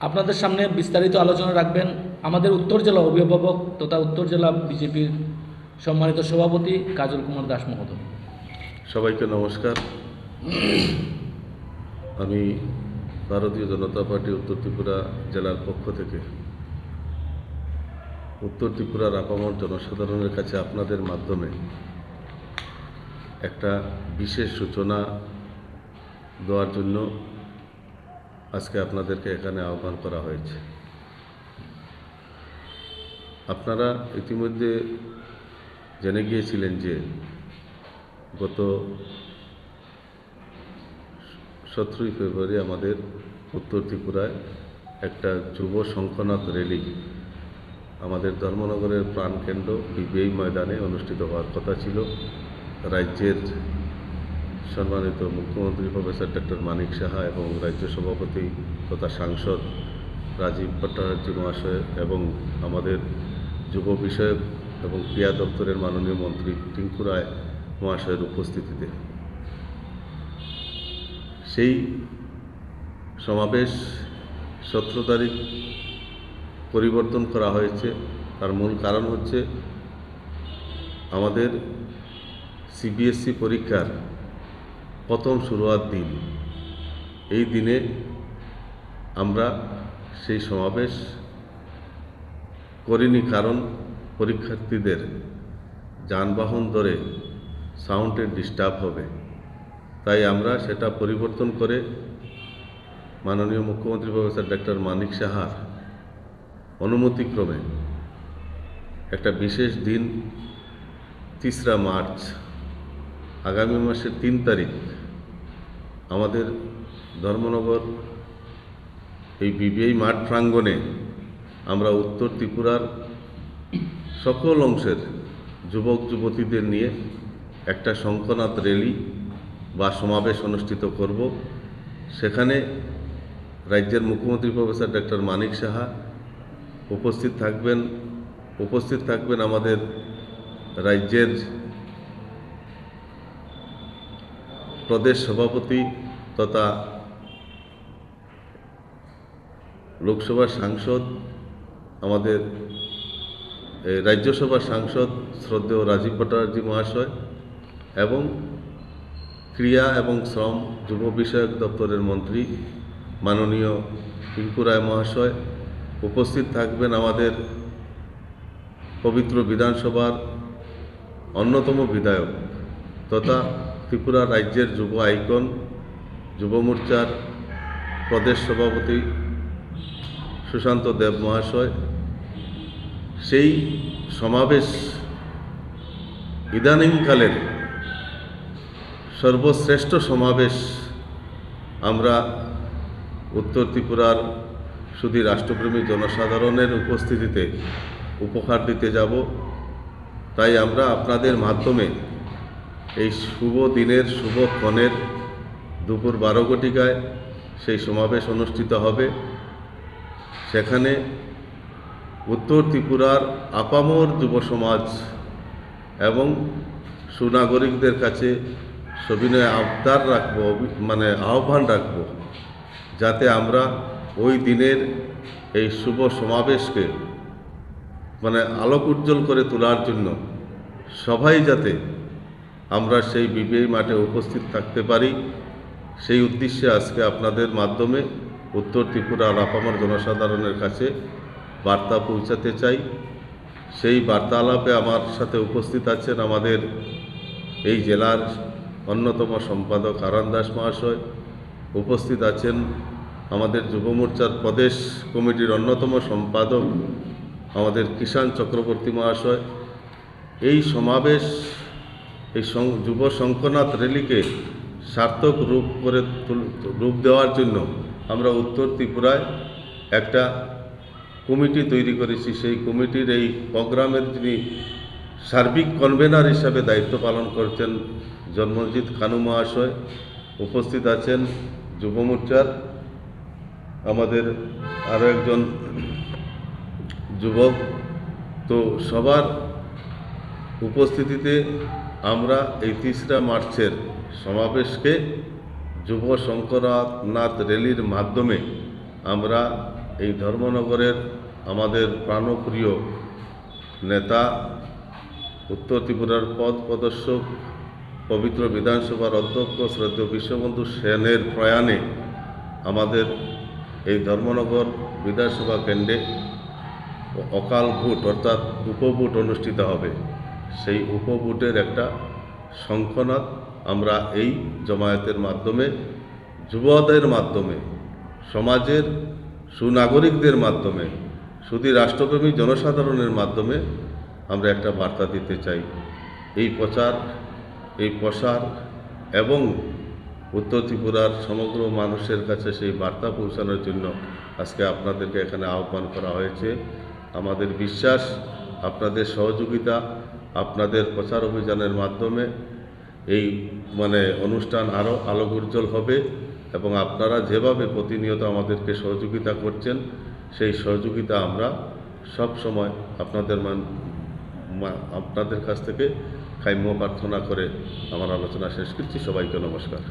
আপনাদের সামনে বিস্তারিত আলোচনা রাখবেন আমাদের উত্তর জেলা অভিভাবক তথা উত্তর জেলা বিজেপির সম্মানিত সভাপতি কাজল কুমার দাস মহোদয়। সবাইকে নমস্কার। আমি ভারতীয় জনতা পার্টি উত্তর ত্রিপুরা জেলার পক্ষ থেকে উত্তর ত্রিপুরার আপামর জনসাধারণের কাছে আপনাদের মাধ্যমে একটা বিশেষ সূচনা দেওয়ার জন্য আজকে আপনাদেরকে এখানে আহ্বান করা হয়েছে। আপনারা ইতিমধ্যে জেনে গিয়েছিলেন যে গত সতেরোই ফেব্রুয়ারি আমাদের উত্তর ত্রিপুরায় একটা যুব শঙ্খনাথ র্যালি আমাদের ধর্মনগরের প্রাণকেন্দ্র বিবিআই ময়দানে অনুষ্ঠিত হওয়ার কথা ছিল। রাজ্যের সম্মানিত মুখ্যমন্ত্রী প্রফেসর ডক্টর মানিক সাহা এবং রাজ্য সভাপতি তথা সাংসদ রাজীব ভট্টাচার্য মহাশয় এবং আমাদের যুব বিষয়ক এবং ক্রিয়া দপ্তরের মাননীয় মন্ত্রী টিঙ্কু রায় মহাশয়ের উপস্থিতিতে। সেই সমাবেশ সতেরো তারিখ পরিবর্তন করা হয়েছে। তার মূল কারণ হচ্ছে আমাদের সিবিএসসি পরীক্ষার প্রথম শুরুয়ার দিন। এই দিনে আমরা সেই সমাবেশ করিনি কারণ পরীক্ষার্থীদের যানবাহন ধরে সাউন্ডের ডিস্টার্ব হবে। তাই আমরা সেটা পরিবর্তন করে মাননীয় মুখ্যমন্ত্রী প্রফেসর ডক্টর মানিক সাহার অনুমতিক্রমে একটা বিশেষ দিন, তিসরা মার্চ, আগামী মাসের তিন তারিখ আমাদের ধর্মনগর এই বিবিআই মাঠ প্রাঙ্গণে আমরা উত্তর ত্রিপুরার সকল অংশের যুবক, যুবতীদের নিয়ে একটা শঙ্কনাথ র্যালি বা সমাবেশ অনুষ্ঠিত করব। সেখানে রাজ্যের মুখ্যমন্ত্রী প্রফেসর ডক্টর মানিক সাহা উপস্থিত থাকবেন। উপস্থিত থাকবেন আমাদের রাজ্যের প্রদেশ সভাপতি তথা লোকসভার সাংসদ, আমাদের রাজ্যসভার সাংসদ শ্রদ্ধেয় রাজীব ভট্টাচার্য মহাশয় এবং ক্রিয়া এবং শ্রম যুব বিষয়ক দপ্তরের মন্ত্রী মাননীয় টিঙ্কু রায় মহাশয় উপস্থিত থাকবেন আমাদের পবিত্র বিধানসভার অন্যতম বিধায়ক তথা ত্রিপুরা রাজ্যের যুব আইকন, যুব মোর্চার প্রদেশ সভাপতি সুশান্ত দেব মহাশয়। সেই সমাবেশ ইদানিংকালের সর্বশ্রেষ্ঠ সমাবেশ আমরা উত্তর ত্রিপুরার শুধু রাষ্ট্রপ্রেমী জনসাধারণের উপস্থিতিতে উপহার দিতে যাব। তাই আমরা আপনাদের মাধ্যমে এই শুভ দিনের, শুভ ক্ষণের দুপুর বারো ঘটিকায় সেই সমাবেশ অনুষ্ঠিত হবে। সেখানে উত্তর ত্রিপুরার আপামর যুব সমাজ এবং সুনাগরিকদের কাছে সবিনয় আবদার রাখব মানে আহ্বান রাখব, যাতে আমরা ওই দিনের এই শুভ সমাবেশকে মানে আলোক উজ্জ্বল করে তোলার জন্য সবাই যাতে আমরা সেই বিবিআই মাঠে উপস্থিত থাকতে পারি। সেই উদ্দেশ্যে আজকে আপনাদের মাধ্যমে উত্তর ত্রিপুরার আপামর জনসাধারণের কাছে বার্তা পৌঁছাতে চাই। সেই বার্তালাপে আমার সাথে উপস্থিত আছেন আমাদের এই জেলার অন্যতম সম্পাদক আরান দাস মহাশয়। উপস্থিত আছেন আমাদের যুব মোর্চার প্রদেশ কমিটির অন্যতম সম্পাদক আমাদের কিষাণ চক্রবর্তী মহাশয়। এই সমাবেশ এই যুব শঙ্কনাথ র্যালিকে সার্থক রূপ করে রূপ দেওয়ার জন্য আমরা উত্তর ত্রিপুরায় একটা কমিটি তৈরি করেছি। সেই কমিটির এই প্রোগ্রামের যিনি সার্বিক কনভেনার হিসাবে দায়িত্ব পালন করছেন জন্মজিৎ খানু মহাশয়, উপস্থিত আছেন যুব মোর্চার আমাদের আরও একজন যুবক। তো সবার উপস্থিতিতে আমরা এই তিসরা মার্চের সমাবেশকে যুব শঙ্করনাথ র্যালির মাধ্যমে আমরা এই ধর্মনগরের আমাদের প্রাণপ্রিয় নেতা, উত্তর ত্রিপুরার পদ প্রদর্শক, পবিত্র বিধানসভার অধ্যক্ষ শ্রদ্ধেয় বিশ্ববন্ধু সেনের প্রয়াণে আমাদের এই ধর্মনগর বিধানসভা কেন্দ্রে অকাল ভোট অর্থাৎ উপভোট অনুষ্ঠিত হবে। সেই উপভোটের একটা শঙ্খনাদ আমরা এই জমায়েতের মাধ্যমে, যুবদের মাধ্যমে, সমাজের সুনাগরিকদের মাধ্যমে শুধু রাষ্ট্রপ্রেমী জনসাধারণের মাধ্যমে আমরা একটা বার্তা দিতে চাই। এই প্রচার, এই প্রসার এবং উত্তর ত্রিপুরার সমগ্র মানুষের কাছে সেই বার্তা পৌঁছানোর জন্য আজকে আপনাদেরকে এখানে আহ্বান করা হয়েছে। আমাদের বিশ্বাস, আপনাদের সহযোগিতা আপনাদের প্রচার অভিযানের মাধ্যমে এই মানে অনুষ্ঠান আরও আলোক উজ্জ্বল হবে এবং আপনারা যেভাবে প্রতিনিয়ত আমাদেরকে সহযোগিতা করছেন, সেই সহযোগিতা আমরা সব সময় আপনাদের মান আপনাদের কাছ থেকে কাম্য প্রার্থনা করে আমার আলোচনা শেষ করছি। সবাইকে নমস্কার।